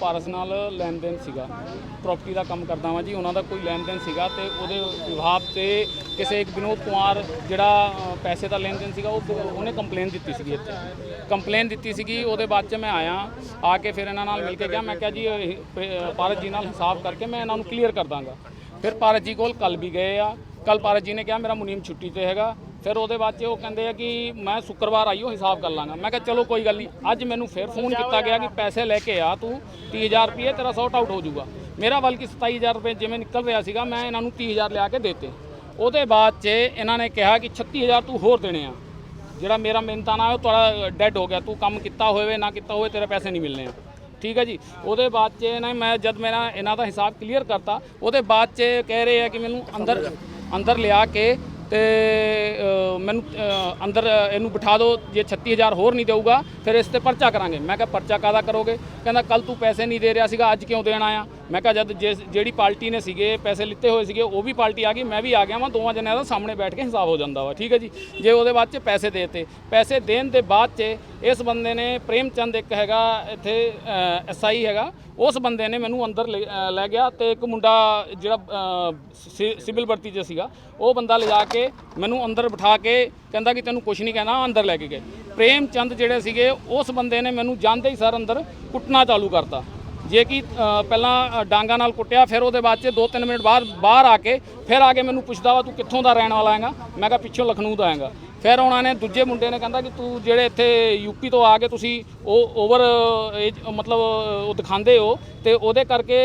ਪਾਰਸ ਨਾਲ ਲੈਣ ਦੇਣ ਸੀਗਾ। ਪ੍ਰਾਪਰਟੀ ਦਾ ਕੰਮ ਕਰਦਾ ਵਾਂ ਜੀ ਉਹਨਾਂ ਦਾ ਕੋਈ ਲੈਣ ਦੇਣ ਸੀਗਾ ਤੇ ਉਹਦੇ ਵਿਭਾਗ ਤੇ ਕਿਸੇ ਇੱਕ ਵਿਨੋਦ ਕੁਮਾਰ ਜਿਹੜਾ ਅ, ਪੈਸੇ ਦਾ ਲੈਣ ਦੇਣ ਸੀਗਾ ਉਹ ਉਹਨੇ ਕੰਪਲੇਨ ਦਿੱਤੀ ਸੀਗੀ ਇੱਥੇ। ਕੰਪਲੇਨ ਦਿੱਤੀ ਸੀਗੀ ਉਹਦੇ ਬਾਅਦ ਚ ਮੈਂ ਆਇਆ ਆ ਕੇ ਫਿਰ ਇਹਨਾਂ ਨਾਲ ਮਿਲ ਕੇ ਗਿਆ ਮੈਂ ਕਿਹਾ ਜੀ ਇਹ ਪ- ਪਾਰਸ ਜੀ ਨਾਲ ਹਿਸਾਬ ਕਰਕੇ ਮੈਂ ਇਹਨਾਂ ਨੂੰ ਕਲੀਅਰ ਕਰ ਦਾਂਗਾ। ਫਿਰ ਪਾਰਸ ਜੀ ਕੋਲ ਕੱਲ ਵੀ ਗਏ ਆ। ਕੱਲ ਪਾਰਸ ਜੀ ਨੇ ਕਿਹਾ ਮੇਰਾ ਮੁਨੀਮ ਛੁੱਟੀ ਤੇ ਹੈਗਾ। ਫਿਰ ਉਹਦੇ ਬਾਅਦ 'ਚ ਉਹ ਕਹਿੰਦੇ ਆ ਕਿ ਮੈਂ ਸ਼ੁੱਕਰਵਾਰ ਆਈਓ ਹਿਸਾਬ ਕਰ ਲਾਂਗਾ। ਮੈਂ ਕਿਹਾ ਚਲੋ ਕੋਈ ਗੱਲ ਨਹੀਂ ਅੱਜ ਮੈਨੂੰ ਫਿਰ ਫੋਨ ਕੀਤਾ ਗਿਆ ਕਿ ਪੈਸੇ ਲੈ ਕੇ ਆ ਤੂੰ 30000 ਰੁਪਏ ਤੇਰਾ ਸੌਟ ਆਊਟ ਹੋ ਜਾਊਗਾ। ਮੇਰਾ ਬਲਕਿ 27000 ਰੁਪਏ ਜਿਵੇਂ ਨਿਕਲ ਰਿਹਾ ਸੀਗਾ ਮੈਂ ਇਹਨਾਂ ਨੂੰ 30000 ਲਿਆ ਕੇ ਦੇਤੇ। ਉਹਦੇ ਬਾਅਦ 'ਚ ਇਹਨਾਂ ਨੇ ਕਿਹਾ ਕਿ 36000 ਤੂੰ ਹੋਰ ਦੇਣੇ ਆ। ਜਿਹੜਾ ਮੇਰਾ ਮਿਹਨਤਾਨਾ ਉਹ ਤੁਹਾਡਾ ਡੈਡ ਹੋ ਗਿਆ ਤੂੰ ਕੰਮ ਕੀਤਾ ਹੋਵੇ ਨਾ ਕੀਤਾ ਹੋਵੇ ਤੇਰੇ ਪੈਸੇ ਨਹੀਂ ਮਿਲਣੇ ਆ। ਠੀਕ ਹੈ ਜੀ? ਉਹਦੇ ਬਾਅਦ 'ਚ ਇਹਨਾਂ ਮੈਂ ਜਦ ਮੇਰਾ ਇਹਨਾਂ ਦਾ ਹਿਸਾਬ ਕਲੀਅਰ ਕਰਤਾ ਉਹਦੇ ਬਾਅਦ 'ਚ ਕਹਿ ਰਹੇ ਆ ਕਿ ਮੈਨੂੰ ਅੰਦਰ ਅੰਦਰ ਲਿਆ ਕੇ ਤੇ ਮੈਨੂੰ ਅੰਦਰ ਇਹਨੂੰ ਬਿਠਾ ਦਿਓ, ਜੇ 36000 ਹੋਰ ਨਹੀਂ ਦੇਊਗਾ, ਫਿਰ ਇਸ ਤੇ ਪਰਚਾ ਕਰਾਂਗੇ। ਮੈਂ ਕਿਹਾ, ਪਰਚਾ ਕਾਦਾ ਕਰੋਗੇ? ਕਹਿੰਦਾ ਕੱਲ ਤੂੰ ਪੈਸੇ ਨਹੀਂ ਦੇ ਰਿਹਾ ਸੀਗਾ, ਅੱਜ ਕਿਉਂ ਦੇਣ ਆਇਆ? ਮੈਂ ਕਿਹਾ, ਜਦ ਜਿਸ- ਜਿਹੜੀ ਪਾਰਟੀ ਨੇ ਸੀਗੇ, ਪੈਸੇ ਲਿੱਤੇ ਹੋਏ ਸੀਗੇ, ਉਹ ਵੀ ਪਾਰਟੀ ਆ ਗਈ, ਮੈਂ ਵੀ ਆ ਗਿਆ ਵਾਂ, ਦੋਵਾਂ ਜਣਿਆਂ ਦਾ ਸਾਹਮਣੇ ਬੈਠ ਕੇ ਹਿਸਾਬ ਹੋ ਜਾਂਦਾ ਵਾ, ਠੀਕ ਹੈ ਜੀ? ਜੇ ਉਹਦੇ ਬਾਅਦ ਚ ਪੈਸੇ ਦੇਤੇ। ਪੈਸੇ ਦੇਣ ਦੇ ਬਾਅਦ ਚ ਇਸ ਬੰਦੇ ਨੇ ਪ੍ਰੇਮ ਚੰਦ ਇੱਕ ਹੈਗਾ, ਇੱਥੇ ਐਸਆਈ ਹੈਗਾ। ਉਸ ਬੰਦੇ ਨੇ ਮੈਨੂੰ ਅੰਦਰ ਲੈ ਲੈ ਗਿਆ ਤੇ ਇੱਕ ਮੁੰਡਾ ਜਿਹੜਾ ਸਿ- ਸਿਵਲ ਵਰਤੀ 'ਚ ਸੀਗਾ, ਉਹ ਬੰਦਾ ਲਿਜਾ ਕੇ ਮੈਨੂੰ ਅੰਦਰ ਬਿਠਾ ਕੇ ਕਹਿੰਦਾ ਕਿ ਤੈਨੂੰ ਕੁਝ ਨਹੀਂ ਕਹਿਣਾ ਅੰਦਰ ਲੈ ਕੇ ਗਏ। ਪ੍ਰੇਮ ਚੰਦ ਜਿਹੜੇ ਸੀਗੇ, ਉਸ ਬੰਦੇ ਨੇ ਮੈਨੂੰ ਜਾਂਦੇ ਹੀ ਸਰ ਅੰਦਰ ਕੁੱਟਣਾ ਚਾਲੂ ਕਰਤਾ। ਜੇ ਕਿ ਪਹਿਲਾਂ ਡਾਂਗਾ ਨਾਲ ਕੁੱਟਿਆ, ਫਿਰ ਉਹਦੇ ਬਾਅਦ 'ਚ 2-3 ਮਿੰਟ ਬਾਅਦ ਬਾਹਰ ਆ ਕੇ ਫਿਰ ਆ ਕੇ ਮੈਨੂੰ ਪੁੱਛਦਾ ਵਾ, ਤੂੰ ਕਿੱਥੋਂ ਦਾ ਰਹਿਣ ਵਾਲਾ ਹੈਗਾ? ਮੈਂ ਕਿਹਾ, ਪਿੱਛੋਂ ਲਖਨਊ ਦਾ ਹੈਗਾ। ਫਿਰ ਉਹਨਾਂ ਨੇ ਦੂਜੇ ਮੁੰਡੇ ਨੇ ਕਹਿੰਦਾ ਕਿ, ਤੂੰ ਜਿਹੜੇ ਇੱਥੇ ਯੂਪੀ ਤੋਂ ਆ ਕੇ ਤੁਸੀਂ ਉਹ ਓਵਰ ਏਜ ਮਤਲਬ, ਉਹ ਦਿਖਾਉਂਦੇ ਹੋ ਤੇ ਉਹਦੇ ਕਰਕੇ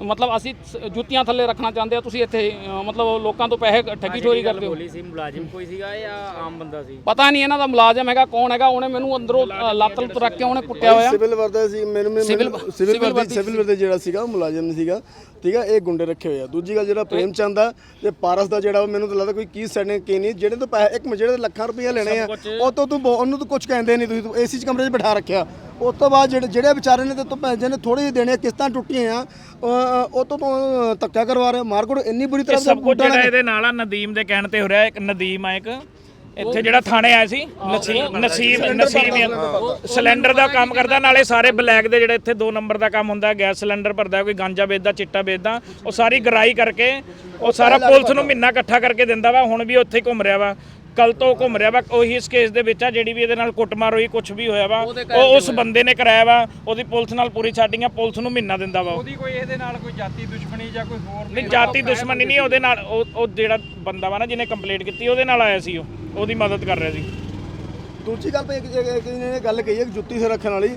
ਮਤਲਬ ਅਸੀਂ ਜੁੱਤੀਆਂ ਥੱਲੇ ਰੱਖਣਾ ਚਾਹੁੰਦੇ ਆ ਤੁਸੀਂ ਇੱਥੇ ਮਤਲਬ ਲੋਕਾਂ ਤੋਂ ਪੈਸੇ ਠੱਗੀ ਚੋਰੀ ਕਰਦੇ ਹੋ। ਬੋਲੀ ਸੀ ਮੁਲਾਜ਼ਮ ਕੋਈ ਸੀਗਾ ਜਾਂ ਆਮ ਬੰਦਾ ਸੀ? ਪਤਾ ਨਹੀਂ ਇਹਨਾਂ ਦਾ ਮੁਲਾਜ਼ਮ ਹੈਗਾ ਕੌਣ ਹੈਗਾ ਉਹਨੇ ਮੈਨੂੰ ਅੰਦਰੋਂ ਲੱਤ ਲੁੱਤ ਰੱਖ ਕੇ ਉਹਨੇ ਕੁੱਟਿਆ ਹੋਇਆ। ਸਿਵਲ ਵਰਦਾ ਸੀ ਮੈਨੂੰ ਮੈਨੂੰ- ਸਿਵਲ- ਵਰਦੀ ਸਿਵਲ ਵਰਦੀ ਜਿਹੜਾ ਸੀਗਾ ਮੁਲਾਜ਼ਮ ਸੀਗਾ। ਠੀਕ ਆ ਇਹ ਗੁੰਡੇ ਰੱਖੇ ਹੋਏ ਆ। ਦੂਜੀ ਗੱਲ ਜਿਹੜਾ ਪ੍ਰੇਮ ਚੰਦ ਆ ਤੇ ਪਾਰਸ ਦਾ ਜਿਹੜਾ ਉਹ ਮੈਨੂੰ ਤਾਂ ਲੱਗਦਾ ਕੋਈ ਕੀ ਸੈਣੇ ਕੀ ਨਹੀਂ। ਜਿਹੜੇ ਤੋਂ ਪੈਸੇ ਇੱਕ ਜਿਹੜੇ ਲੱਖਾਂ ਰੁਪਏ ਲੈਣੇ ਆ ਉਹ ਤੋਂ ਤੂੰ ਉਹਨੂੰ ਤਾਂ ਕੁਝ ਕਹਿੰਦੇ ਨਹੀਂ ਤੁਸੀਂ। ਤੂੰ ਏਸੀ ਚ ਕਮਰੇ 'ਚ ਬਿਠਾ ਰੱਖਿਆ। ਉਸ ਤੋਂ ਬਾਅਦ ਜਿਹੜੇ ਜਿਹੜੇ ਵਿਚਾਰੇ ਨੇ ਤੇ ਤੋਂ ਪੈਸੇ ਨੇ ਥੋੜੇ ਜਿਹੇ ਦੇਣੇ ਕਿਸ਼ਤਾਂ ਟੁੱਟੀਆਂ ਆ ਉਹ ਤੋਂ ਤੂੰ ਧੱਕਾ ਕਰਵਾ ਰਿਹਾ ਮਾਰਕੋਟ ਇੰਨੀ ਬੁਰੀ ਤਰ੍ਹਾਂ ਸਭ ਕੁਝ ਜਿਹੜਾ ਇਹਦੇ ਨਾਲ ਆ ਨਦੀਮ ਦੇ ਕਹਿਣ ਤੇ ਹੋ ਰਿਹਾ ਇੱਕ ਨਦੀਮ ਆ ਇੱਕ। ਇੱਥੇ ਜਿਹੜਾ ਥਾਣੇ ਆਇਆ ਸੀ ਨਸੀਬ ਨਸੀਬ ਸਿਲੰਡਰ ਦਾ ਕੰਮ ਕਰਦਾ ਨਾਲੇ ਸਾਰੇ ਬਲੈਕ ਦੇ ਜਿਹੜੇ ਇੱਥੇ 2 ਨੰਬਰ ਦਾ ਕੰਮ ਹੁੰਦਾ ਗੈਸ ਸਿਲੰਡਰ ਭਰਦਾ ਕੋਈ ਗਾਂਜਾ ਵੇਚਦਾ ਚਿੱਟਾ ਵੇਚਦਾ ਉਹ ਸਾਰੀ ਗਰਾਈ ਕਰਕੇ ਉਹ ਸਾਰਾ ਪੁਲਿਸ ਨੂੰ ਮਹੀਨਾ ਇਕੱਠਾ ਕਰਕੇ ਦਿੰਦਾ ਵਾ ਹੁਣ ਵੀ ਉੱਥੇ ਘੁੰਮ ਰਿਹਾ ਵਾ। ਕੱਲ ਤੋਂ ਘੁੰਮ ਰਿਹਾ ਵਾ ਉਹੀ ਇਸ ਕੇਸ ਦੇ ਵਿੱਚ ਆ ਜਿਹੜੀ ਵੀ ਇਹਦੇ ਨਾਲ ਕੁੱਟਮਾਰ ਹੋਈ ਕੁਝ ਵੀ ਹੋਇਆ ਵਾ ਉਹ ਉਸ ਬੰਦੇ ਨੇ ਕਰਾਇਆ ਵਾ ਉਹਦੀ ਪੁਲਿਸ ਨਾਲ ਪੂਰੀ ਸੈਟਿੰਗ ਆ ਪੁਲਿਸ ਨੂੰ ਮਹੀਨਾ ਦਿੰਦਾ ਵਾ ਉਹ। ਉਹਦੀ ਕੋਈ ਇਹਦੇ ਨਾਲ ਕੋਈ ਜਾਤੀ ਦੁਸ਼ਮਣੀ ਜਾਂ ਕੋਈ ਹੋਰ ਨਹੀਂ ਜਾਤੀ ਦੁਸ਼ਮਣੀ ਨਹੀਂ ਉਹਦੇ ਨਾਲ ਉਹ ਜਿਹੜਾ ਬੰਦਾ ਵਾ ਨਾ ਜਿਹਨੇ ਕੰਪਲੇਂਟ ਕੀਤੀ ਉਹਦੇ ਨਾਲ ਆਇਆ ਸੀ ਉਹ ਉਹਦੀ ਮਦਦ ਕਰ ਰਿਹਾ ਸੀ ਦੂਜੀ ਗੱਲ ਤੇ ਇੱਕ ਇਹਨੇ ਗੱਲ ਕਹੀ ਹੈ ਕਿ ਜੁੱਤੀ ਸਿਰ ਰੱਖਣ ਵਾਲੀ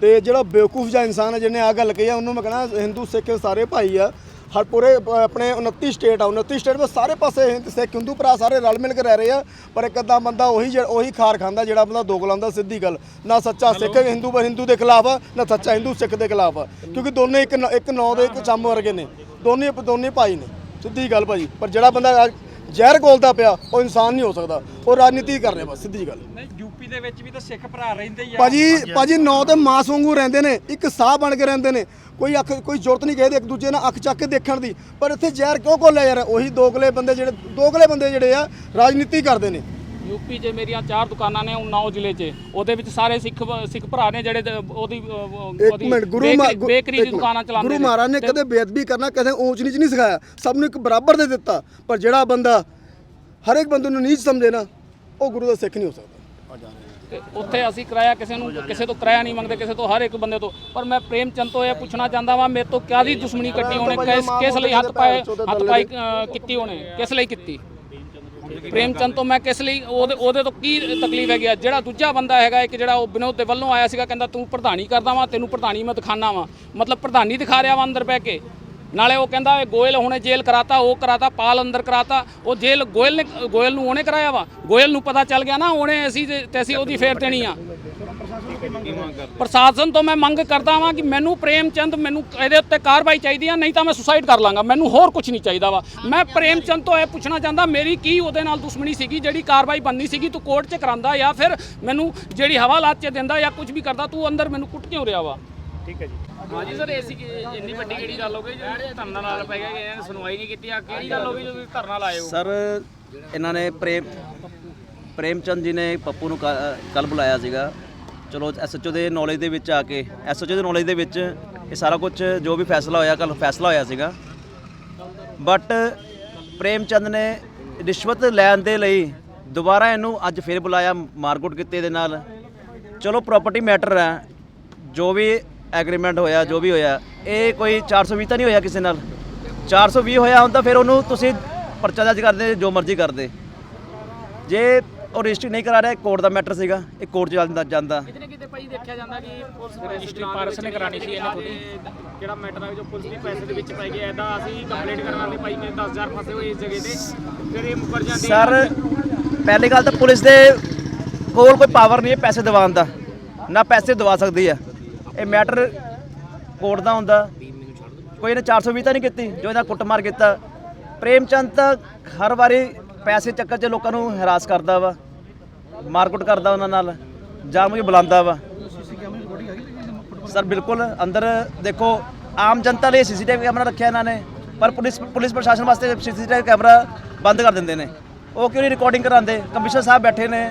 ਤੇ ਜਿਹੜਾ ਬੇਵਕੂਫ ਜਿਹਾ ਇਨਸਾਨ ਹੈ ਜਿਹਨੇ ਆ ਗੱਲ ਕਹੀ ਹੈ ਉਹਨੂੰ ਮੈਂ ਕਹਣਾ ਹਿੰਦੂ ਸਿੱਖ ਸਾਰੇ ਭਾਈ ਆ ਹਰ ਪੂਰੇ ਆਪਣੇ 29 ਸਟੇਟ ਆ। 29 ਸਟੇਟ ਵਿੱਚ ਸਾਰੇ ਪਾਸੇ ਹਿੰਦ ਸਿੱਖ ਹਿੰਦੂ ਭਰਾ ਸਾਰੇ ਰਲ ਮਿਲ ਕੇ ਰਹਿ ਰਹੇ ਆ ਪਰ ਇੱਕ ਅੱਧਾ ਬੰਦਾ ਉਹੀ ਉਹੀ ਖਾਰ ਖਾਂਦਾ ਜਿਹੜਾ ਬੰਦਾ ਦੋਗਲਾ ਹੁੰਦਾ ਸਿੱਧੀ ਗੱਲ। ਨਾ ਸੱਚਾ ਸਿੱਖ ਹਿੰਦੂ ਪਰ ਹਿੰਦੂ ਦੇ ਖਿਲਾਫ ਨਾ ਸੱਚਾ ਹਿੰਦੂ ਸਿੱਖ ਦੇ ਖਿਲਾਫ ਕਿਉਂਕਿ ਦੋਨੇ ਇੱਕ ਇੱਕ ਨੌ ਦੇ ਇੱਕ ਚੰਮ ਵਰਗੇ ਨੇ। ਦੋਨੇ ਦੋਨੇ ਭਾਈ ਨੇ। ਸਿੱਧੀ ਗੱਲ ਭਾਜੀ। ਪਰ ਜਿਹੜਾ ਬੰਦਾ ਜ਼ਹਿਰ ਗੋਲਦਾ ਪਿਆ ਉਹ ਇਨਸਾਨ ਨਹੀਂ ਹੋ ਸਕਦਾ। ਉਹ ਰਾਜਨੀਤੀ ਕਰ ਰਿਹਾ ਬਸ ਸਿੱਧੀ ਗੱਲ। ਨਹੀਂ ਯੂਪੀ ਦੇ ਵਿੱਚ ਵੀ ਤਾਂ ਸਿੱਖ ਭਰਾ ਰਹਿੰਦੇ ਹੀ ਆ। ਭਾਜੀ ਭਾਜੀ ਨੌ ਤੇ ਮਾਸ ਵਾਂਗੂ ਰਹਿੰਦੇ ਨੇ ਇੱਕ ਸਾਹ ਬਣ ਕੇ ਰਹਿੰਦੇ ਨੇ। ਕੋਈ ਅੱਖ ਕੋਈ ਜ਼ਰੂਰਤ ਨਹੀਂ ਕਿਸੇ ਦੇ ਇੱਕ ਦੂਜੇ ਨਾਲ ਅੱਖ ਚੱਕ ਕੇ ਦੇਖਣ ਦੀ। ਪਰ ਇੱਥੇ ਜ਼ਹਿਰ ਕਿਉਂ ਕੋਲਿਆ ਯਾਰ? ਉਹੀ ਦੋਗਲੇ ਬੰਦੇ ਜਿਹੜੇ ਦੋਗਲੇ ਬੰਦੇ ਜਿਹੜੇ ਆ ਰਾਜਨੀਤੀ ਕਰਦੇ ਨੇ। ਯੂਪੀ 'ਚ ਮੇਰੀਆਂ ਚਾਰ ਦੁਕਾਨਾਂ ਨੇ ਉਨਾਓ ਜ਼ਿਲ੍ਹੇ 'ਚ। ਉਹਦੇ ਵਿੱਚ ਸਾਰੇ ਸਿੱਖ ਸਿੱਖ ਭਰਾ ਨੇ ਜਿਹੜੇ ਉਹਦੀ ਇੱਕ ਮਿੰਟ ਗੁਰੂ ਬੇਕਰੀ- ਦੀ। ਦੁਕਾਨਾਂ ਚਲਾਉਂਦੇ ਗੁਰੂ ਮਹਾਰਾਜ ਨੇ ਕਦੇ ਬੇਅਦਬੀ ਕਰਨਾ ਕਦੇ ਊਂਚ ਨੀਚ ਨਹੀਂ ਸਿਖਾਇਆ। ਸਭ ਨੂੰ ਇੱਕ ਬਰਾਬਰ ਦੇ ਦਿੱਤਾ। ਪਰ ਜਿਹੜਾ ਬੰਦਾ ਹਰ ਇੱਕ ਬੰਦੇ ਨੂੰ ਨੀਚ ਸਮਝੇ ਨਾ ਉਹ ਗੁਰੂ ਦਾ ਸਿੱਖ ਨਹੀਂ ਹੋ ਸਕਦਾ। ਤੇ ਉੱਥੇ ਅਸੀਂ ਕਿਰਾਇਆ ਕਿਸੇ ਨੂੰ ਕਿਸੇ ਤੋਂ ਕਿਰਾਇਆ ਨਹੀਂ ਮੰਗਦੇ ਕਿਸੇ ਤੋਂ ਹਰ ਇੱਕ ਬੰਦੇ ਤੋਂ। ਪਰ ਮੈਂ ਪ੍ਰੇਮ ਚੰਦ ਤੋਂ ਇਹ ਪੁੱਛਣਾ ਚਾਹੁੰਦਾ ਵਾਂ ਮੇਰੇ ਤੋਂ ਕਿਆਦੀ ਦੁਸ਼ਮਣੀ ਕੱਟੀ ਉਹਨੇ ਕਿਸ ਕਿਸ ਲਈ ਹੱਥ ਪਾਏ ਹੱਥ ਪਾਈ ਕੀਤੀ ਉਹਨੇ? ਕਿਸ ਲਈ ਕੀਤੀ? ਪ੍ਰੇਮ ਚੰਦ ਤੋਂ ਮੈਂ ਕਿਸ ਲਈ, ਉਹਦੇ ਉਹਦੇ ਤੋਂ ਕੀ ਤਕਲੀਫ ਹੈਗੀ ਆ? ਜਿਹੜਾ ਦੂਜਾ ਬੰਦਾ ਹੈਗਾ ਇੱਕ ਜਿਹੜਾ ਉਹ ਵਿਨੋਦ ਦੇ ਵੱਲੋਂ ਆਇਆ ਸੀਗਾ, ਕਹਿੰਦਾ ਤੂੰ ਪ੍ਰਧਾਨੀ ਕਰਦਾ ਵਾਂ, ਤੈਨੂੰ ਪ੍ਰਧਾਨੀ ਮੈਂ ਦਿਖਾਣਾ ਵਾਂ। ਮਤਲਬ ਪ੍ਰਧਾਨੀ ਦਿਖਾ ਰਿਹਾ ਵਾਂ ਅੰਦਰ ਬਹਿ ਕੇ। ਨਾਲੇ ਉਹ ਕਹਿੰਦਾ ਗੋਇਲ ਹੁਣੇ ਜੇਲ੍ਹ ਕਰਾਤਾ, ਉਹ ਕਰਾਤਾ, ਪਾਲ ਅੰਦਰ ਕਰਾਤਾ। ਉਹ ਜੇਲ੍ਹ ਗੋਇਲ ਨੇ, ਗੋਇਲ ਨੂੰ ਉਹਨੇ ਕਰਾਇਆ ਵਾ? ਗੋਇਲ ਨੂੰ ਪਤਾ ਚੱਲ ਗਿਆ ਨਾ, ਉਹਨੇ ਅਸੀਂ ਤੇ ਅਸੀਂ ਉਹਦੀ ਫੇਰ ਦੇਣੀ ਆ। ਪ੍ਰਸ਼ਾਸਨ ਤੋਂ ਮੈਂ ਮੰਗ ਕਰਦਾ ਵਾਂ ਕਿ ਮੈਨੂੰ ਪ੍ਰੇਮ ਚੰਦ ਮੈਨੂੰ ਇਹਦੇ ਉੱਤੇ ਕਾਰਵਾਈ ਚਾਹੀਦੀ ਆ ਨਹੀਂ ਤਾਂ ਮੈਂ ਸੁਸਾਈਡ ਕਰ ਲਾਂਗਾ। ਮੈਨੂੰ ਹੋਰ ਕੁਝ ਨਹੀਂ ਚਾਹੀਦਾ ਵਾ। ਮੈਂ ਪ੍ਰੇਮ ਚੰਦ ਤੋਂ ਇਹ ਪੁੱਛਣਾ ਚਾਹੁੰਦਾ ਮੇਰੀ ਕੀ ਉਹਦੇ ਨਾਲ ਦੁਸ਼ਮਣੀ ਸੀਗੀ ਜਿਹੜੀ ਕਾਰਵਾਈ ਬੰਦੀ ਸੀਗੀ ਤੂੰ ਕੋਰਟ 'ਚ ਕਰਾਂਦਾ ਜਾਂ ਫਿਰ ਮੈਨੂੰ ਜਿਹੜੀ ਹਵਾਲਾਤ 'ਚ ਦਿੰਦਾ ਜਾਂ ਕੁਝ ਵੀ ਕਰਦਾ ਤੂੰ ਅੰਦਰ ਮੈਨੂੰ ਕੁੱਟ ਕਿਉਂ ਰਿਹਾ ਵਾ? ਠੀਕ ਹੈ ਜੀ। ਹਾਂਜੀ ਸਰ ਐਸੀ ਇੰਨੀ ਵੱਡੀ ਕਿਹੜੀ ਗੱਲ ਹੋ ਗਈ ਜਿਹੜੇ ਧਰਨਾ ਨਾਲ ਪੈ ਗਏ ਇਹਨਾਂ ਨੇ ਸੁਣਵਾਈ ਨਹੀਂ ਕੀਤੀ। ਆ ਕਿਹੜੀ ਗੱਲ ਹੋ ਗਈ ਜਦੋਂ ਧਰਨਾ ਲਾਏ ਹੋ? ਸਰ ਇਹਨਾਂ ਨੇ ਪ੍ਰੇਮ ਪ੍ਰੇਮਚੰਦ ਜੀ ਨੇ ਪੱਪੂ ਨੂੰ ਕੱਲ ਬੁਲਾਇਆ ਸੀਗਾ। ਚਲੋ ਐਸਐਚਓ ਦੇ ਨੌਲੇਜ ਦੇ ਵਿੱਚ ਆ ਕੇ ਐਸਐਚਓ ਦੇ ਨੌਲੇਜ ਦੇ ਵਿੱਚ ਇਹ ਸਾਰਾ ਕੁਝ ਜੋ ਵੀ ਫੈਸਲਾ ਹੋਇਆ ਕੱਲ ਫੈਸਲਾ ਹੋਇਆ ਸੀਗਾ। ਬਟ ਪ੍ਰੇਮ ਚੰਦ ਨੇ ਰਿਸ਼ਵਤ ਲੈਣ ਦੇ ਲਈ ਦੁਬਾਰਾ ਇਹਨੂੰ ਅੱਜ ਫੇਰ ਬੁਲਾਇਆ, ਮਾਰਕੁੱਟ ਕੀਤੀ ਇਹਦੇ ਨਾਲ। ਚਲੋ ਪ੍ਰਾਪਰਟੀ ਮੈਟਰ ਹੈ, ਜੋ ਵੀ ਐਗਰੀਮੈਂਟ ਹੋਇਆ, ਜੋ ਵੀ ਹੋਇਆ, ਇਹ ਕੋਈ 420 ਤਾਂ ਨਹੀਂ ਹੋਇਆ ਕਿਸੇ ਨਾਲ। 420 ਹੋਇਆ ਹੁੰਦਾ, ਫਿਰ ਉਹਨੂੰ ਤੁਸੀਂ ਪਰਚਾ ਦਰਜ ਕਰਦੇ ਜੋ ਮਰਜ਼ੀ ਕਰਦੇ ਜੇ ਉਹ ਰਜਿਸਟਰੀ ਨਹੀਂ ਕਰਾ ਰਿਹਾ ਕੋਰਟ ਦਾ ਮੈਟਰ ਸੀਗਾ ਇਹ ਕੋਰਟ ਚ ਜਾਂਦਾ ਜਾਂਦਾ। ਕਿਤੇ ਕਿਤੇ ਭਾਈ ਦੇਖਿਆ ਜਾਂਦਾ ਕਿ ਪੁਲਿਸ ਰਜਿਸਟਰੀ ਪਾਰਸ ਨੇ ਕਰਾਣੀ ਸੀ ਇਹਨੇ ਥੋੜੀ ਕਿਹੜਾ ਮੈਟਰ ਆ ਜੋ ਪੁਲਿਸ ਵੀ ਪੈਸੇ ਦੇ ਵਿੱਚ ਪੈ ਗਿਆ ਐਦਾ ਅਸੀਂ ਕੰਪਲੇਂਟ ਕਰਵਾਉਂਦੇ ਭਾਈ ਮੇਰੇ 10000 ਫਸੇ ਹੋਏ ਇਸ ਜਗ੍ਹਾ ਤੇ। ਫਿਰ ਇਹ ਮੁਕਰ ਜਾਂਦੇ ਆ। ਸਰ ਪਹਿਲੀ ਗੱਲ ਤਾਂ ਪੁਲਿਸ ਦੇ ਕੋਲ ਕੋਈ ਪਾਵਰ ਨਹੀਂ ਹੈ ਪੈਸੇ ਦਿਵਾਉਣ ਦਾ। ਨਾ ਪੈਸੇ ਦਵਾ ਸਕਦੀ ਹੈ। ਇਹ ਮੈਟਰ ਕੋਰਟ ਦਾ ਹੁੰਦਾ। ਕੋਈ ਇਹਨੇ 420 ਤਾਂ ਨਹੀਂ ਕੀਤੀ ਜੋ ਇਹਦਾ ਕੁੱਟਮਾਰ ਕੀਤਾ। ਪ੍ਰੇਮਚੰਦ ਤਾਂ ਹਰ ਵਾਰੀ ਪੈਸੇ ਚੱਕਰ 'ਚ ਲੋਕਾਂ ਨੂੰ ਹਰਾਸ ਕਰਦਾ ਵਾ। ਮਾਰਕੁੱਟ ਕਰਦਾ ਉਹਨਾਂ ਨਾਲ, ਜਾਂ ਮੁਝੇ ਬੁਲਾਉਂਦਾ ਵਾ। ਸਰ, ਬਿਲਕੁਲ ਅੰਦਰ ਦੇਖੋ, ਆਮ ਜਨਤਾ ਲਈ ਸੀਸੀਟੀਵੀ ਕੈਮਰਾ ਰੱਖਿਆ ਇਹਨਾਂ ਨੇ, ਪਰ ਪੁਲਿਸ ਪੁਲਿਸ ਪ੍ਰਸ਼ਾਸਨ ਵਾਸਤੇ ਸੀਸੀਟੀਵੀ ਕੈਮਰਾ ਬੰਦ ਕਰ ਦਿੰਦੇ ਨੇ। ਉਹ ਕਿਉਂ ਨਹੀਂ ਰਿਕਾਰਡਿੰਗ ਕਰਾਉਂਦੇ? ਕਮਿਸ਼ਨਰ ਸਾਹਿਬ ਬੈਠੇ ਨੇ,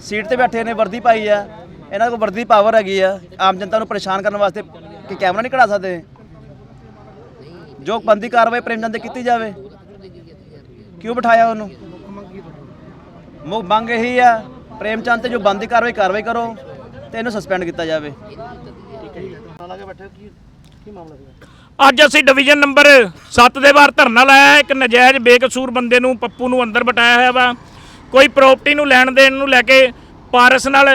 ਸੀਟ ਤੇ ਬੈਠੇ ਨੇ, ਵਰਦੀ ਪਾਈ ਆ। ਇਹਨਾਂ ਕੋਲ ਵਰਦੀ ਪਾਵਰ ਹੈਗੀ ਆ। ਆਮ ਜਨਤਾ ਨੂੰ ਪਰੇਸ਼ਾਨ ਕਰਨ ਵਾਸਤੇ ਕਿ ਕੈਮਰਾ ਨਹੀਂ ਕਢਾ ਸਕਦੇ? ਜੋ ਬੰਦੀ ਕਾਰਵਾਈ ਪ੍ਰੇਮਚੰਦ ਤੇ ਕੀਤੀ ਜਾਵੇ। ਕਿਉਂ ਬਿਠਾਇਆ ਉਹਨੂੰ? ਮੁੱਖ ਮੰਗ ਇਹੀ ਆ। ਪ੍ਰੇਮਚੰਦ ਤੇ ਜੋ ਬੰਦੀ ਕਾਰਵਾਈ ਕਾਰਵਾਈ ਕਰੋ ਤੇ ਇਹਨੂੰ ਸਸਪੈਂਡ ਕੀਤਾ ਜਾਵੇ। ਅੱਜ ਅਸੀਂ ਡਿਵੀਜ਼ਨ ਨੰਬਰ 7 ਦੇ ਬਾਹਰ ਧਰਨਾ ਲਾਇਆ ਇੱਕ ਨਜਾਇਜ਼ ਬੇਕਸੂਰ ਬੰਦੇ ਨੂੰ ਪੱਪੂ ਨੂੰ ਅੰਦਰ ਬਟਾਇਆ ਹੋਇਆ ਵਾ। ਕੋਈ ਪ੍ਰਾਪਰਟੀ ਨੂੰ ਲੈਣ ਦੇਣ ਨੂੰ ਲੈ ਕੇ ਪਾਰਸ ਨਾਲ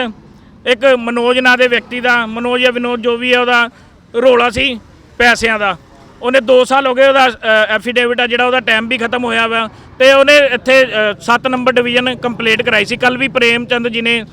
ਇੱਕ ਮਨੋਜ ਨਾਂ ਦੇ ਵਿਅਕਤੀ ਦਾ, ਮਨੋਜ ਜਾਂ ਵਿਨੋਦ ਜੋ ਵੀ ਹੈ ਉਹਦਾ ਰੋਲਾ ਸੀ ਪੈਸਿਆਂ ਦਾ। ਉਹਨੇ 2 ਸਾਲ ਹੋ ਗਏ ਉਹਦਾ ਐਫੀਡੇਵਿਟ ਆ ਜਿਹੜਾ ਉਹਦਾ ਟਾਈਮ ਵੀ ਖਤਮ ਹੋਇਆ ਵਾ। ਤੇ ਉਹਨੇ ਇੱਥੇ 7 ਨੰਬਰ ਡਿਵੀਜ਼ਨ ਕੰਪਲੀਟ ਕਰਾਈ ਸੀ। ਕੱਲ ਵੀ ਪ੍ਰੇਮ ਚੰਦ ਜੀ ਨੇ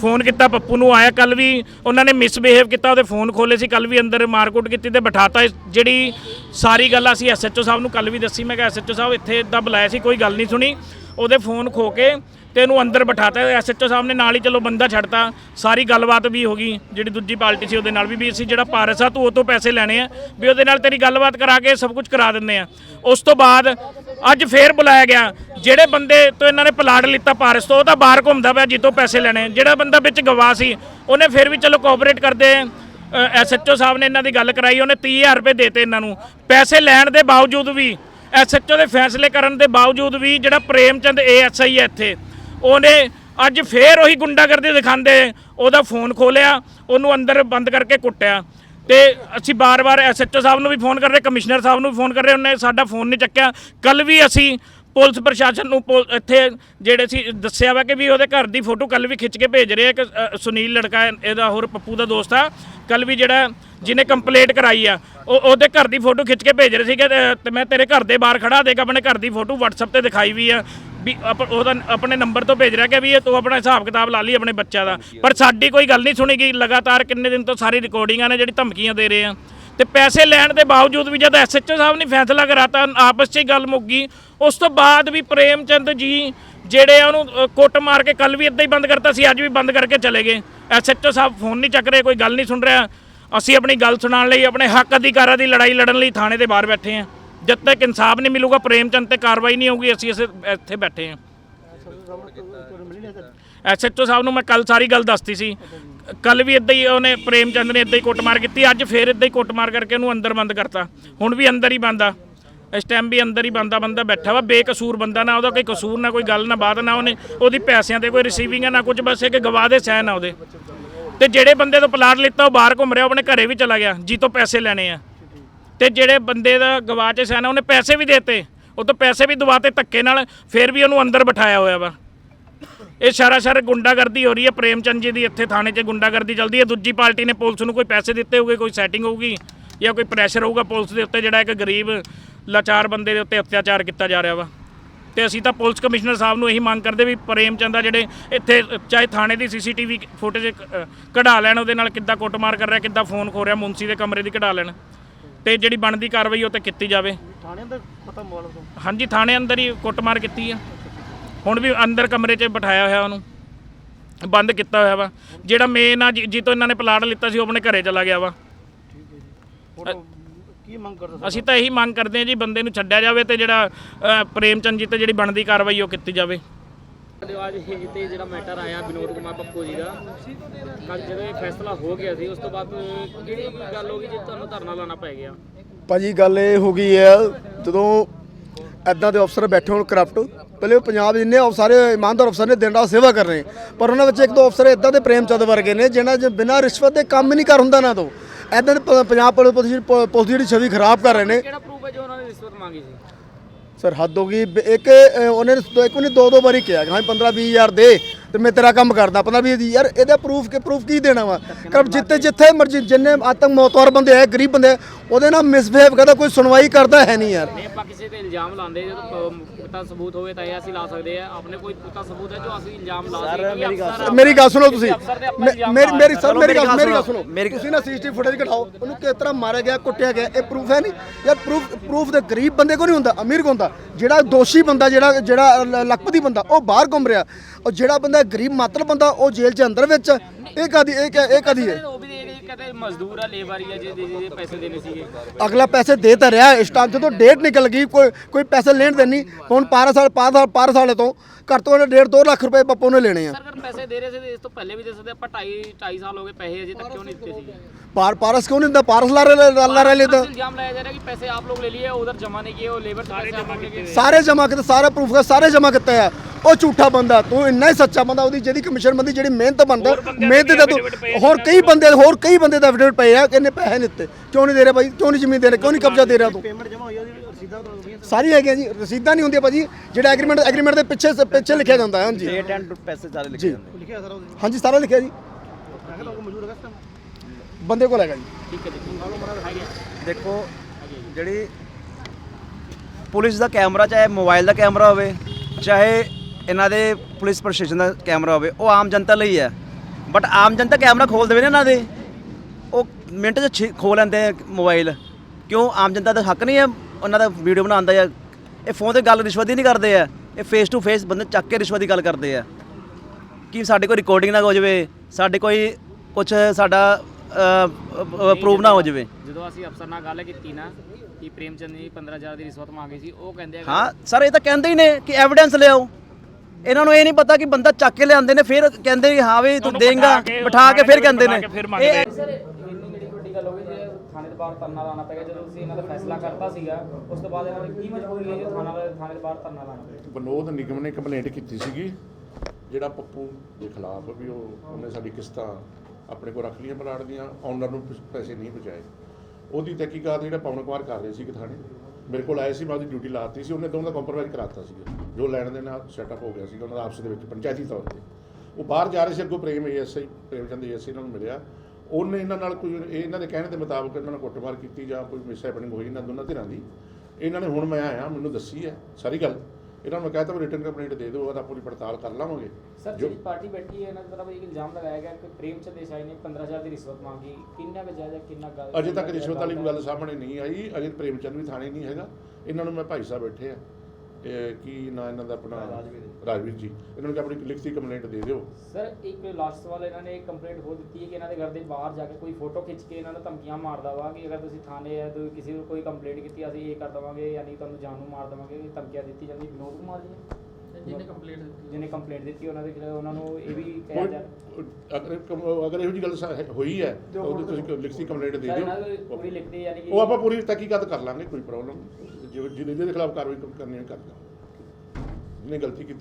ਫੋਨ ਕੀਤਾ, ਪੱਪੂ ਨੂੰ ਆਇਆ। ਕੱਲ ਵੀ ਉਹਨਾਂ ਨੇ ਮਿਸਬਿਹੇਵ ਕੀਤਾ, ਉਹਦੇ ਫੋਨ ਖੋਲੇ ਸੀ। ਕੱਲ ਵੀ ਅੰਦਰ ਮਾਰਕੁੱਟ ਕੀਤੀ ਤੇ ਬਿਠਾਤਾ। ਜਿਹੜੀ ਸਾਰੀ ਗੱਲ ਅਸੀਂ ਐਸਐਚਓ ਸਾਹਿਬ ਨੂੰ ਕੱਲ ਵੀ ਦੱਸੀ। ਮੈਂ ਕਿਹਾ ਐਸਐਚਓ ਸਾਹਿਬ ਇੱਥੇ ਇਦਾਂ ਬੁਲਾਇਆ ਸੀ, ਕੋਈ ਗੱਲ ਨਹੀਂ ਸੁਣੀ। ਉਹਦੇ ਫੋਨ ਖੋ ਕੇ ਤੇ ਇਹਨੂੰ ਅੰਦਰ ਬਿਠਾਤਾ ਐਸਐਚਓ ਸਾਹਿਬ ਨੇ ਨਾਲ ਹੀ ਚਲੋ ਬੰਦਾ ਛੱਡਤਾ। ਸਾਰੀ ਗੱਲਬਾਤ ਵੀ ਹੋ ਗਈ। ਜਿਹੜੀ ਦੂਜੀ ਪਾਰਟੀ ਸੀ ਉਹਦੇ ਨਾਲ ਵੀ। ਵੀ ਅਸੀਂ ਜਿਹੜਾ ਪਾਰਸ ਆ, ਤੂੰ ਉਹ ਤੋਂ ਪੈਸੇ ਲੈਣੇ ਆ। ਵੀ ਉਹਦੇ ਨਾਲ ਤੇਰੀ ਗੱਲਬਾਤ ਕਰਾ ਕੇ ਸਭ ਕੁਝ ਕਰਾ ਦਿੰਦੇ ਆ। ਉਸ ਤੋਂ ਬਾਅਦ ਅੱਜ ਫੇਰ ਬੁਲਾਇਆ ਗਿਆ। ਜਿਹੜੇ ਬੰਦੇ ਤੋਂ ਇਹਨਾਂ ਨੇ ਪਲਾਟ ਲਿੱਤਾ ਪਾਰਸ ਤੋਂ, ਉਹ ਤਾਂ ਬਾਹਰ ਘੁੰਮਦਾ ਪਿਆ ਜਿੱਤੋਂ ਪੈਸੇ ਲੈਣੇ ਜਿਹੜਾ ਬੰਦਾ ਵਿੱਚ ਗਵਾਹ ਸੀ, ਉਹਨੇ ਫਿਰ ਵੀ ਚਲੋ ਕੋਆਪਰੇਟ ਕਰਦੇ ਐਸਐਚਓ ਸਾਹਿਬ ਨੇ ਇਹਨਾਂ ਦੀ ਗੱਲ ਕਰਾਈ, ਉਹਨੇ 30000 ਰੁਪਏ ਦੇਤੇ ਇਹਨਾਂ ਨੂੰ। ਪੈਸੇ ਲੈਣ ਦੇ ਬਾਵਜੂਦ ਵੀ ਐਸਐਚਓ ਦੇ ਫੈਸਲੇ ਕਰਨ ਦੇ ਬਾਵਜੂਦ ਵੀ ਜਿਹੜਾ ਪ੍ਰੇਮਚੰਦ ਏਐਸਆਈ ਹੈ ਇੱਥੇ ਉਹਨੇ ਅੱਜ ਫੇਰ ਉਹੀ ਗੁੰਡਾਗਰਦੀ ਦਿਖਾਉਂਦੇ ਉਹਦਾ ਫੋਨ ਖੋਲਿਆ, ਉਹਨੂੰ ਅੰਦਰ ਬੰਦ ਕਰਕੇ ਕੁੱਟਿਆ। ਤੇ ਅਸੀਂ ਬਾਰ-ਬਾਰ ਐਸਐਚਓ ਸਾਹਿਬ ਨੂੰ ਵੀ ਫੋਨ ਕਰ ਰਹੇ, ਕਮਿਸ਼ਨਰ ਸਾਹਿਬ ਨੂੰ ਵੀ ਫੋਨ ਕਰ ਰਹੇ, ਉਹਨੇ ਸਾਡਾ ਫੋਨ ਨਹੀਂ ਚੱਕਿਆ। ਕੱਲ ਵੀ ਅਸੀਂ ਪੁਲਿਸ ਪ੍ਰਸ਼ਾਸਨ ਨੂੰ ਪੁਲ- ਇੱਥੇ ਜਿਹੜੇ ਸੀ, ਦੱਸਿਆ ਵਾ ਕਿ ਵੀ ਉਹਦੇ ਘਰ ਦੀ ਫੋਟੋ ਕੱਲ ਵੀ ਖਿੱਚ ਕੇ ਭੇਜ ਰਹੇ ਆ ਕਿ ਸੁਨੀਲ ਲੜਕਾ, ਇਹਦਾ ਹੋਰ ਪੱਪੂ ਦਾ ਦੋਸਤ ਆ। ਕੱਲ ਵੀ ਜਿਹੜਾ ਜਿਹਨੇ ਕੰਪਲੇਂਟ ਕਰਾਈ ਆ, ਉਹ, ਉਹਦੇ ਘਰ ਦੀ ਫੋਟੋ ਖਿੱਚ ਕੇ ਭੇਜ ਰਹੇ ਸੀਗੇ, ਤੇ ਮੈਂ ਤੇਰੇ ਘਰ ਦੇ ਬਾਹਰ ਖੜਾ ਦੇਖ ਆਪਣੇ ਘਰ ਦੀ ਫੋਟੋ WhatsApp ਤੇ ਦਿਖਾਈ ਵੀ ਆ। ਵੀ ਆਪ- ਉਹਦਾ ਆਪਣੇ ਨੰਬਰ ਤੋਂ ਭੇਜ ਰਿਹਾ ਕਿ ਵੀ ਇਹ ਤੂੰ ਆਪਣਾ ਹਿਸਾਬ ਕਿਤਾਬ ਲਾ ਲਈ ਆਪਣੇ ਬੱਚਾ ਦਾ। ਪਰ ਸਾਡੀ ਕੋਈ ਗੱਲ ਨਹੀਂ ਸੁਣੀ ਗਈ ਲਗਾਤਾਰ ਕਿੰਨੇ ਦਿਨ ਤੋਂ ਸਾਰੀ ਰਿਕਾਰਡਿੰਗਾਂ ਨੇ ਜਿਹੜੀ ਧਮਕੀਆਂ ਦੇ ਰਹੇ ਆ। ਤੇ ਪੈਸੇ ਲੈਣ ਦੇ ਬਾਵਜੂਦ ਵੀ ਜਦ ਐਸਐਚਓ ਸਾਹਿਬ ਨੇ ਫੈਸਲਾ ਕਰਾਤਾ ਆਪਸ 'ਚ ਹੀ ਗੱਲ ਮੁੱਕ ਗਈ। ਉਸ ਤੋਂ ਬਾਅਦ ਵੀ ਪ੍ਰੇਮ ਚੰਦ ਜੀ ਜਿਹੜੇ ਆ ਉਹਨੂੰ ਅ, ਕੁੱਟ ਮਾਰ ਕੇ ਕੱਲ ਵੀ ਇਦਾਂ ਹੀ ਬੰਦ ਕਰਤਾ ਸੀ ਅੱਜ ਵੀ ਬੰਦ ਕਰਕੇ ਚਲੇ ਗਏ। ਐਸਐਚਓ ਸਾਹਿਬ ਫੋਨ ਨਹੀਂ ਚੱਕ ਰਹੇ ਕੋਈ ਗੱਲ ਨਹੀਂ ਸੁਣ ਰਿਹਾ। ਅਸੀਂ ਆਪਣੀ ਗੱਲ ਸੁਣਾਉਣ ਲਈ ਆਪਣੇ ਹੱਕ ਅਧਿਕਾਰਾਂ ਦੀ ਲੜਾਈ ਲੜਨ ਲਈ ਥਾਣੇ ਦੇ ਬਾਹਰ ਬੈਠੇ ਹਾਂ ਜਦ ਤੱਕ ਇਨਸਾਫ ਨਹੀਂ ਮਿਲੂਗਾ, ਪ੍ਰੇਮਚੰਦ ਤੇ ਕਾਰਵਾਈ ਨਹੀਂ ਹੋਊਗੀ, ਅਸੀਂ ਇਸ- ਇੱਥੇ ਬੈਠੇ ਹਾਂ। ਐਸਐਚਓ ਸਾਹਿਬ ਨੂੰ ਮੈਂ ਕੱਲ ਸਾਰੀ ਗੱਲ ਦੱਸਤੀ ਸੀ। ਕੱਲ ਵੀ ਇਦਾਂ ਹੀ ਉਹਨੇ ਪ੍ਰੇਮਚੰਦ ਨੇ ਇਦਾਂ ਹੀ ਕੁੱਟਮਾਰ ਕੀਤੀ, ਅੱਜ ਫੇਰ ਇਦਾਂ ਹੀ ਕੁੱਟਮਾਰ ਕਰਕੇ ਉਹਨੂੰ ਅੰਦਰ ਬੰਦ ਕਰਤਾ। ਹੁਣ ਵੀ ਅੰਦਰ ਹੀ ਬੰਦਾ ਇਸ ਟਾਈਮ ਵੀ ਅੰਦਰ ਹੀ ਬੰਦਾ ਬੰਦਾ ਬੈਠਾ ਵਾ, ਬੇਕਸੂਰ ਬੰਦਾ, ਨਾ ਉਹਦਾ ਕੋਈ ਕਸੂਰ, ਨਾ ਕੋਈ ਗੱਲ, ਨਾ ਬਾਤ, ਨਾ ਉਹਨੇ ਉਹਦੀ ਪੈਸਿਆਂ ਤੇ ਕੋਈ ਰਿਸੀਵਿੰਗ ਨਾ ਕੁਝ, ਬਸ ਇੱਕ ਗਵਾਹ ਦੇ ਸਾਈਨ ਆ ਉਹਦੇ। ਤੇ ਜਿਹੜੇ ਬੰਦੇ ਤੋਂ ਪਲਾਟ ਲਿੱਤਾ, ਉਹ ਬਾਹਰ ਘੁੰਮ ਰਿਹਾ, ਉਹ ਆਪਣੇ ਘਰੇ ਵੀ ਚਲਾ ਗਿਆ, ਜੀ ਤੋਂ ਪੈਸੇ ਲੈਣੇ ਆ। ਤੇ ਜਿਹੜੇ ਬੰਦੇ ਦਾ ਗਵਾਹ ਚ ਸਾਈਨ ਉਹਨੇ ਪੈਸੇ ਵੀ ਦੇਤੇ। ਉਹ ਤੋਂ ਪੈਸੇ ਵੀ ਦਵਾਤੇ ਧੱਕੇ ਨਾਲ, ਫਿਰ ਵੀ ਉਹਨੂੰ ਅੰਦਰ ਬਿਠਾਇਆ ਹੋਇਆ ਵਾ। ਇਹ ਸਾਰਾ ਸਾਰਾ ਗੁੰਡਾਗਰਦੀ ਹੋ ਰਹੀ ਹੈ, ਪ੍ਰੇਮਚੰਦ ਜੀ ਦੀ ਇੱਥੇ ਥਾਣੇ 'ਚ ਗੁੰਡਾਗਰਦੀ ਚੱਲਦੀ ਹੈ। ਦੂਜੀ ਪਾਰਟੀ ਨੇ ਪੁਲਿਸ ਨੂੰ ਕੋਈ ਪੈਸੇ ਦਿੱਤੇ ਹੋਗੇ ਕੋਈ ਸੈਟਿੰਗ ਹੋਊਗੀ, ਜਾਂ ਕੋਈ ਪ੍ਰੈਸ਼ਰ ਹੋਊਗਾ ਪੁਲਿਸ ਦੇ ਉੱਤੇ, ਜਿਹੜਾ ਇੱਕ ਗਰੀਬ, ਲਾਚਾਰ ਬੰਦੇ ਦੇ ਉੱਤੇ ਅਤਿਆਚਾਰ ਕੀਤਾ ਜਾ ਰਿਹਾ ਵਾ। ਤੇ ਅਸੀਂ ਤਾਂ ਪੁਲਿਸ ਕਮਿਸ਼ਨਰ ਸਾਹਿਬ ਨੂੰ ਇਹੀ ਮੰਗ ਕਰਦੇ ਵੀ ਪ੍ਰੇਮਚੰਦ ਆ ਜਿਹੜੇ ਇੱਥੇ, ਚਾਹੇ ਥਾਣੇ ਦੀ ਸੀਸੀਟੀਵੀ ਫੁਟੇਜ ਕਢਾ ਲੈਣ, ਉਹਦੇ ਨਾਲ ਕਿੱਦਾਂ ਕੁੱਟਮਾਰ ਕਰ ਰਿਹਾ, ਕਿੱਦਾਂ ਫੋਨ ਖੋ ਰਿਹਾ ਮੁੰਸੀ ਦੇ ਕਮਰੇ ਦੀ ਕਢਾ ਲੈਣ। ਤੇ ਜਿਹੜੀ ਬਣਦੀ ਕਾਰਵਾਈ ਉਹ ਤੇ ਕੀਤੀ ਜਾਵੇ। ਥਾਣੇ ਅੰਦਰ ਪਤਾ ਤੋਂ ਹਾਂਜੀ ਥਾਣੇ ਅੰਦਰ ਹੀ ਕੁੱਟਮਾਰ ਕੀਤੀ ਆ। ਹੁਣ ਵੀ ਅੰਦਰ ਕਮਰੇ 'ਚ ਬਿਠਾਇਆ ਹੋਇਆ ਉਹਨੂੰ। ਬੰਦ ਕੀਤਾ ਹੋਇਆ ਵਾ। ਜਿਹੜਾ ਮੇਨ ਆ ਜਿ ਤੋਂ ਇਹਨਾਂ ਨੇ ਪਲਾਟ ਲਿੱਤਾ ਸੀ ਉਹ ਆਪਣੇ ਘਰੇ ਚਲਾ ਗਿਆ ਵਾ। ਕੀ ਮੰਗ ਕਰਦੇ ਅਸੀਂ ਤਾਂ ਇਹੀ ਮੰਗ ਕਰਦੇ ਹਾਂ ਜੀ ਬੰਦੇ ਨੂੰ ਛੱਡਿਆ ਜਾਵੇ ਤੇ ਜਿਹੜਾ ਅ, ਪ੍ਰੇਮਚੰਦ ਜੀ ਤੇ ਜਿਹੜੀ ਬਣਦੀ ਕਾਰਵਾਈ ਉਹ ਕੀਤੀ ਜਾਵੇ। ਅੱਜ ਇਹ ਤੇ ਜਿਹੜਾ ਮੈਟਰ ਆਇਆ ਵਿਨੋਦ ਕੁਮਾਰ ਪੱਪੂ ਜੀ ਦਾ ਕੱਲ ਜਦੋਂ ਇਹ ਫੈਸਲਾ ਹੋ ਗਿਆ ਸੀ ਉਸ ਤੋਂ ਬਾਅਦ ਕਿਹੜੀ ਗੱਲ ਹੋ ਗਈ ਜੇ ਤੁਹਾਨੂੰ ਧਰਨਾ ਲਾਣਾ ਪੈ ਗਿਆ? ਭਾਜੀ ਗੱਲ ਇਹ ਹੋ ਗਈ ਹੈ ਜਦੋਂ ਐਦਾਂ ਦੇ ਅਫਸਰ ਬੈਠੇ ਹੋਣ ਕਰਪਟ ਪਹਿਲੇ ਪੰਜਾਬ ਦੇ ਇੰਨੇ ਸਾਰੇ ਇਮਾਨਦਾਰ ਅਫਸਰ ਨੇ ਦਿਨ ਰਾਤ ਸੇਵਾ ਕਰ ਰਹੇ ਪਰ ਉਹਨਾਂ ਵਿੱਚ ਇੱਕ ਦੋ ਅਫਸਰ ਇਦਾਂ ਦੇ ਪ੍ਰੇਮ ਚੰਦ ਵਰਗੇ ਨੇ ਜਿਹਨਾਂ ਚ ਬਿਨਾਂ ਰਿਸ਼ਵਤ ਦੇ ਕੰਮ ਹੀ ਨਹੀਂ ਕਰ ਹੁੰਦਾ ਨਾ ਤੋਂ। ਐਦਾਂ ਦੇ ਪੰਜਾਬ ਪੁਲਿਸ ਪੁਲਿਸ ਪੁਲਿਸ ਦੀ ਜਿਹੜੀ ਛਵੀ ਖਰਾਬ ਕਰ ਰਹੇ ਨੇ। ਕਿਹੜਾ ਪ੍ਰੂਫ ਹੈ ਜੋ ਉਹਨਾਂ ਨੇ ਰਿਸ਼ਵਤ ਮੰਗੀ ਸੀ? ਸਰ ਹੱਦ ਹੋ ਗਈ। ਬ- ਇੱਕ ਅ, ਉਹਨੇ ਦੋ- ਇੱਕ ਨਹੀਂ ਦੋ ਦੋ ਵਾਰੀ ਕਿਹਾ ਕਿ ਹਾਂ 15 20 ਹਜ਼ਾਰ ਦੇ ਤੇ ਮੈਂ ਤੇਰਾ ਕੰਮ ਕਰਦਾ। 15 20 ਯਾਰ ਇਹਦਾ ਪ੍ਰੂਫ ਕਿ ਪ੍ਰੂਫ ਕੀ ਦੇਣਾ ਵਾ? ਕਰ ਜਿੱਤੇ ਜਿੱਥੇ ਮਰਜ਼ੀ ਜਿੰਨੇ ਆਤੰਕ ਮੌਤਵਾਰ ਬੰਦੇ ਹੈ ਗਰੀਬ ਬੰਦੇ ਹੈ, ਉਹਦੇ ਨਾਲ ਮਿਸਬਿਹੇਵ ਕਰਦਾ ਕੋਈ ਸੁਣਵਾਈ ਕਰਦਾ ਹੈ ਨਹੀਂ ਯਾਰ। ਨਹੀਂ ਆਪਾਂ ਕਿਸੇ ਤੇ ਇਲਜ਼ਾਮ ਲਾਉਂਦੇ ਜਦੋਂ ਪੁੱਤਾ ਸਬੂਤ ਹੋਵੇ ਤਾਂ ਇਹ ਅਸੀਂ ਲਾ ਸਕਦੇ ਆ ਆਪਣੇ ਕੋਈ ਪੁੱਤਾ ਸਬੂਤ ਹੈ ਜੋ ਅਸੀਂ ਇਲਜ਼ਾਮ ਲਾ ਸਕਦੇ ਮੇਰੀ ਗੱਲ ਅਫਸਰ- ਮੇਰੀ ਗੱਲ ਸੁਣੋ ਤੁਸੀਂ। ਮੇਰੀ ਮੇਰੀ ਸਰ ਮੇਰੀ ਗੱਲ ਮੇਰੀ ਗੱਲ ਸੁਣੋ। ਤੁਸੀਂ ਨਾ ਸੀਸੀਟੀਵੀ ਫੁਟੇਜ ਘਟਾਓ ਉਹਨੂੰ ਕਿਸ ਤਰ੍ਹਾਂ ਮਾਰਿਆ ਗਿਆ ਕੁੱਟਿਆ ਗਿਆ ਇਹ ਪ੍ਰੂਫ ਹੈ ਨਹੀਂ। ਯਾਰ ਪ੍ਰੂਫ ਪ੍ਰੂਫ ਦੇ ਗਰੀਬ ਬੰਦੇ ਕੋ ਨਹੀਂ ਹੁੰਦਾ ਅਮੀਰ ਕੋ ਹੁੰਦਾ। ਜਿਹੜਾ ਦੋਸ਼ੀ ਬੰਦਾ ਜਿਹੜਾ ਜਿਹੜਾ ਲੱਖਪਤੀ ਬੰਦਾ ਉਹ ਬਾਹਰ ਘੁੰਮ ਰਿਹਾ। ਉਹ ਜਿਹੜਾ ਬੰਦਾ ਗਰੀਬ ਮਾਤਰ ਬੰਦਾ ਉਹ ਜੇਲ੍ਹ 'ਚ ਅੰਦਰ ਵਿੱਚ ਇਹ ਕਦੀ ਇਹ ਕ- ਇਹ ਕਦੀ ਹੈ? ਅਗਲਾ ਪੈਸੇ ਦੇ ਤਾਂ ਰਿਹਾ ਇਸ ਟਾਈਮ ਜਦੋਂ ਡੇਟ ਨਿਕਲ ਗਈ ਕੋਈ ਕੋਈ ਪੈਸੇ ਲੈਣ ਦੇ ਨਹੀਂ। ਹੁਣ 12 ਸਾਲ 12 ਸਾਲ 12 ਸਾਲੇ ਤੋਂ ਘੱਟ ਤੋਂ ਘੱਟ 1.5 2 ਲੱਖ ਰੁਪਏ ਪਾਪੋ ਨੇ ਲੈਣੇ ਆ। ਪਾਰ ਪਾਰਸ ਕਿਉਂ ਨਹੀਂ ਦਿੰਦਾ? ਪਾਰਸ ਲਾ ਰਹੇ ਲਾ ਰਹੇ ਲੈਦਾ ਇਲਜ਼ਾਮ ਲਾਇਆ ਜਾ ਰਿਹਾ ਕਿ ਪੈਸੇ ਆਪ ਲੋਗ ਲੈ ਲਿਏ ਉਧਰ ਜਮਾ ਨਹੀਂ ਕੀਏ ਉਹ ਲੇਬਰ ਸਾਰੇ ਜਮਾ ਕੀਤੇ ਸਾਰੇ ਜਮਾ ਕੀਤੇ ਸਾਰਾ ਪ੍ਰੂਫ ਹੈ ਸਾਰੇ ਜਮਾ ਕੀਤਾ ਹੈ ਉਹ ਝੂਠਾ ਬੰਦਾ ਤੂੰ ਇੰਨਾ ਹੀ ਸੱਚਾ ਬੰਦਾ ਉਹਦੀ ਜਿਹੜੀ ਕਮਿਸ਼ਨ ਬੰਦੀ ਜਿਹੜੀ ਮਿਹਨਤ ਬੰਦਾ ਮਿਹਨਤ ਦਾ ਤੂੰ ਹੋਰ ਕਈ ਬੰਦੇ ਹੋਰ ਕਈ 20 ਬੰਦੇ ਦਾ ਐਫੀਡੇਵਿਟ ਪਏ ਆ ਕਿੰਨੇ ਪੈਸੇ ਨਹੀਂ ਕਿਉਂ ਨਹੀਂ ਦੇ ਰਿਹਾ ਭਾਈ ਕਿਉਂ ਨਹੀਂ ਜ਼ਮੀਨ ਦੇ ਰਿਹਾ? ਕਿਉਂ ਨਹੀਂ ਕਬਜ਼ਾ ਦੇ ਰਿਹਾ ਤੂੰ? ਪੇਮੈਂਟ ਜਮਾ ਹੋਈ ਉਹਦੀ ਰਸੀਦਾਂ ਸਾਰੀ। ਹੈਗੀਆਂ ਜੀ ਰਸੀਦਾਂ ਨਹੀਂ ਹੁੰਦੀਆਂ ਭਾਜੀ। ਜਿਹੜਾ ਐਗਰੀਮੈਂਟ ਐਗਰੀਮੈਂਟ ਦੇ ਪਿੱਛੇ ਪਿੱਛੇ ਲਿਖਿਆ ਜਾਂਦਾ ਹੈ ਹਾਂਜੀ। ਡੇਟ ਐਂਡ ਪੈਸੇ ਸਾਰੇ ਲਿਖੇ ਜਾਂਦੇ ਲਿਖਿਆ ਸਾਰਾ ਉਹਦੇ ਹਾਂਜੀ ਸਾਰਾ ਲਿਖਿਆ ਜੀ। ਬੰਦੇ ਕੋਲ ਹੈਗਾ ਜੀ। ਠੀਕ ਹੈ ਦੇਖੋ। ਜਿਹੜੀ ਪੁਲਿਸ ਦਾ ਕੈਮਰਾ ਚਾਹੇ ਮੋਬਾਈਲ ਦਾ ਕੈਮਰਾ ਹੋਵੇ ਚਾਹੇ ਇਹਨਾਂ ਦੇ ਪੁਲਿਸ ਪ੍ਰਸ਼ਾਸਨ ਦਾ ਕੈਮਰਾ ਹੋਵੇ ਉਹ ਆਮ ਜਨਤਾ ਲਈ ਹੈ। ਬਟ ਆਮ ਜਨਤਾ ਕੈਮਰਾ ਖੋਲ ਦੇਵੇ ਨਾ ਇਹਨਾਂ ਦੇ। ਉਹ ਮਿੰਟ 'ਚ ਛੇ- ਖੋਲ ਲੈਂਦੇ ਆ ਮੋਬਾਈਲ। ਕਿਉਂ? ਆਮ ਜਨਤਾ ਦਾ ਹੱਕ ਨਹੀਂ ਹੈ ਉਹਨਾਂ ਦਾ ਵੀਡੀਓ ਬਣਾਉਣ ਦਾ ਜਾਂ ਇਹ ਫੋਨ ਤੇ ਗੱਲ ਰਿਸ਼ਵਤ ਦੀ ਨਹੀਂ ਕਰਦੇ ਆ। ਇਹ ਫੇਸ ਟੂ ਫੇਸ ਬੰਦੇ ਚੱਕ ਕੇ ਰਿਸ਼ਵਤ ਦੀ ਗੱਲ ਕਰਦੇ ਆ। ਕਿ ਸਾਡੇ ਕੋਈ ਰਿਕਾਰਡਿੰਗ ਨਾ ਹੋ ਜਾਵੇ? ਸਾਡੇ ਕੋਈ ਕੁਝ ਸਾਡਾ ਪ੍ਰੂਵ ਨਾ ਹੋ ਜਾਵੇ। ਜਦੋਂ ਅਸੀਂ ਅਫਸਰ ਨਾਲ ਗੱਲ ਕੀਤੀ ਨਾ ਕਿ ਪ੍ਰੇਮਚੰਦ ਨੇ 15000 ਦੀ ਰਿਸ਼ਵਤ ਮੰਗੀ ਸੀ ਉਹ ਕਹਿੰਦੇ ਆ ਕਿ ਹਾਂ ਸਰ ਇਹ ਤਾਂ ਕਹਿੰਦੇ ਹੀ ਨੇ ਕਿ ਐਵੀਡੈਂਸ ਲਿਆਓ। ਇਹਨਾਂ ਨੂੰ ਇਹ ਨਹੀਂ ਪਤਾ ਕਿ ਬੰਦਾ ਚੱਕ ਕੇ ਲਿਆਂਦੇ ਨੇ ਫਿਰ ਕਹਿੰਦੇ ਵੀ ਹਾਂ ਵੀ ਤੂੰ ਦੇਂਗਾ ਬਿਠਾ ਕੇ, ਫਿਰ ਕਹਿੰਦੇ ਨੇ। ਇਹ ਸਰ ਇੰਨੀ ਜਿਹੜੀ ਵੱਡੀ ਗੱਲ ਹੋ ਗਈ ਜੇ ਥਾਣੇ ਦੇ ਬਾਹਰ ਧਰਨਾ ਲਾਣਾ ਪੈ ਗਿਆ ਜਦੋਂ ਤੁਸੀਂ ਇਹਨਾਂ ਦਾ ਫੈਸਲਾ ਕਰਤਾ ਸੀਗਾ ਉਸ ਤੋਂ ਬਾਅਦ ਇਹਨਾਂ ਦੀ ਕੀ ਮਜਬੂਰੀ ਹੈ ਜੇ ਥਾਣਾ ਥਾਣੇ ਦੇ ਬਾਹਰ ਧਰਨਾ ਲਾਣਾ ਪਿਆ ਵਿਨੋਦ ਨਿਗਮ ਨੇ ਕੰਪਲੇਂਟ ਕੀਤੀ ਸੀਗੀ ਜਿਹੜਾ ਪੱਪੂ ਦੇ ਖਿਲਾਫ ਵੀ ਉਹ ਉਹਨੇ ਸਾਡੀ ਕਿਸ਼ਤਾਂ ਆਪਣੇ ਕੋਲ ਰੱਖ ਲਈਆਂ ਦੀਆਂ ਓਨਰ ਨੂੰ ਪੈਸੇ ਨਹੀਂ ਪਹੁੰਚਾਏ ਉਹਦੀ ਤਹਿਕੀਕਾਤ ਜਿਹੜਾ ਪਵਨ ਕੁਮਾਰ ਕਰ ਰਹੇ ਸੀ ਕਿ ਥਾਣੇ। ਮੇਰੇ ਕੋਲ ਆਏ ਸੀ, ਮੈਂ ਉਹਦੀ ਡਿਊਟੀ ਲਾਤੀ ਸੀ, ਉਹਨੇ ਦੋਨਾਂ ਦਾ ਕੰਪਰੋਮਾਈਜ਼ ਕਰਾਤਾ ਸੀ ਜੋ ਲੈਣ ਦੇ ਨਾਲ ਸੈਟਅਪ ਹੋ ਗਿਆ ਸੀ ਉਹਨਾਂ ਦਾ ਆਪਸ ਦੇ ਵਿੱਚ ਪੰਚਾਇਤੀ ਤੌਰ ਤੇ। ਉਹ ਬਾਹਰ ਜਾ ਰਹੇ ਸੀ, ਅੱਗੋਂ ਪ੍ਰੇਮ ਏਐਸਆਈ ਪ੍ਰੇਮਚੰਦ ਏਐਸਆਈ ਨਾਲ ਮਿਲਿਆ। ਉਹਨੇ ਇਹਨਾਂ ਨਾਲ ਕੋਈ ਇਹਨਾਂ ਦੇ ਕਹਿਣ ਦੇ ਮੁਤਾਬਕ ਇਹਨਾਂ ਨਾਲ ਕੁੱਟਮਾਰ ਕੀਤੀ ਜਾਂ ਕੋਈ ਮਿਸ ਹੈਪਨਿੰਗ ਹੋਈ ਇਹਨਾਂ ਦੋਨਾਂ ਧਿਰਾਂ ਦੀ। ਇਹਨਾਂ ਨੇ, ਹੁਣ ਮੈਂ ਆਇਆ, ਮੈਨੂੰ ਦੱਸੀ ਹੈ, ਸਾਰੀ ਗੱਲ। ਇਹਨਾਂ ਨੂੰ ਕਹਿਤਾ ਵੀ ਰਿਟਰਨ ਕੰਪਲੇਂਟ ਦੇ ਦਿਓ ਉਹਦਾ ਪੂਰੀ ਪੜਤਾਲ ਕਰ ਲਾਵਾਂਗੇ। ਸਰ ਜਿਹੜੀ ਪਾਰਟੀ ਬੈਠੀ ਹੈ ਇਹਨਾਂ ਦੇ ਤਰਫ ਇੱਕ ਇਲਜ਼ਾਮ ਲਗਾਇਆ ਗਿਆ ਕਿ ਪ੍ਰੇਮਚੰਦ ਦੇਸਾਈ ਨੇ 15000 ਦੀ ਰਿਸ਼ਵਤ ਮੰਗੀ ਕਿੰਨਾ ਕੁ ਜਾਇਜ਼ ਹੈ ਕਿੰਨਾ ਗਲਤ ਅਜੇ ਤੱਕ ਰਿਸ਼ਵਤ ਵਾਲੀ ਕੋਈ ਗੱਲ ਸਾਹਮਣੇ ਨਹੀਂ ਆਈ ਅਜੇ ਪ੍ਰੇਮਚੰਦ ਵੀ ਥਾਣੇ ਨਹੀਂ ਹੈਗਾ ਇਹਨਾਂ ਨੂੰ ਮੈਂ ਭਾਈ ਸਾਹਿਬ ਬੈਠੇ ਆ। ਕੀ ਨਾਂ ਇਹਨਾਂ ਦਾ ਆਪਣਾ? ਰਾਜਵੀਰ ਜੀ। ਇਹਨਾਂ ਨੂੰ ਕਿ ਆਪਣੀ ਲਿਖਤੀ ਕੰਪਲੇਂਟ ਦੇ ਦਿਓ। ਸਰ ਇੱਕ ਲਾਸਟ ਸਵਾਲ ਇਹਨਾਂ ਨੇ ਇੱਕ ਕੰਪਲੇਂਟ ਹੋ ਦਿੱਤੀ ਹੈ ਕਿ ਇਹਨਾਂ ਦੇ ਘਰ ਦੇ ਬਾਹਰ ਜਾ ਕੇ ਕੋਈ ਫੋਟੋ ਖਿੱਚ ਕੇ ਇਹਨਾਂ ਨੂੰ ਧਮਕੀਆਂ ਮਾਰਦਾ ਵਾ ਕਿ ਅਗਰ ਤੁਸੀਂ ਥਾਣੇ ਹੈ ਤਾਂ ਕਿਸੇ ਨੂੰ ਕੋਈ ਕੰਪਲੇਂਟ ਕੀਤੀ ਅਸੀਂ ਇਹ ਕਰ ਦਵਾਂਗੇ ਯਾਨੀ ਤੁਹਾਨੂੰ ਜਾਨ ਨੂੰ ਮਾਰ ਦਵਾਂਗੇ। ਇਹ ਧਮਕੀਆਂ ਦਿੱਤੀ ਜਾਂਦੀ ਵਿਨੋਦ ਕੁਮਾਰ ਜੀ ਨੇ। ਜਿਹਨੇ ਕੰਪਲੇਂਟ ਦਿੱਤੀ ਜਿਹਨੇ ਕੰਪਲੇਂਟ ਦਿੱਤੀ ਉਹਨਾਂ ਦੇ ਖਿਲਾਫ ਉਹਨਾਂ ਨੂੰ ਇਹ ਵੀ ਕਿਹਾ ਜਾ ਅਗਰ ਅਗਰ ਇਹੋ ਜੀ ਗੱਲ ਹੋਈ ਹੈ ਤਾਂ ਉਹਦੀ ਤੁਸੀਂ ਲਿਖਤੀ ਕੰਪਲੇਂਟ ਦੇ ਦਿਓ। ਪੂਰੀ ਲਿਖਤੀ ਯਾਨੀ ਕਿ ਉਹ ਆਪਾਂ ਪੂਰੀ ਤਹਿਕੀਕਾਤ ਕਰ ਲਾਂਗੇ ਕੋਈ ਪ੍ਰੋਬਲਮ ਜਿਹਨੇ ਜਿਹਦੇ ਖਿਲਾਫ ਕਾਰਵਾਈ ਕਰਨੀ ਹੈ ਕਰ ਜਿਹਨੇ ਗਲਤੀ ਕੀਤੀ।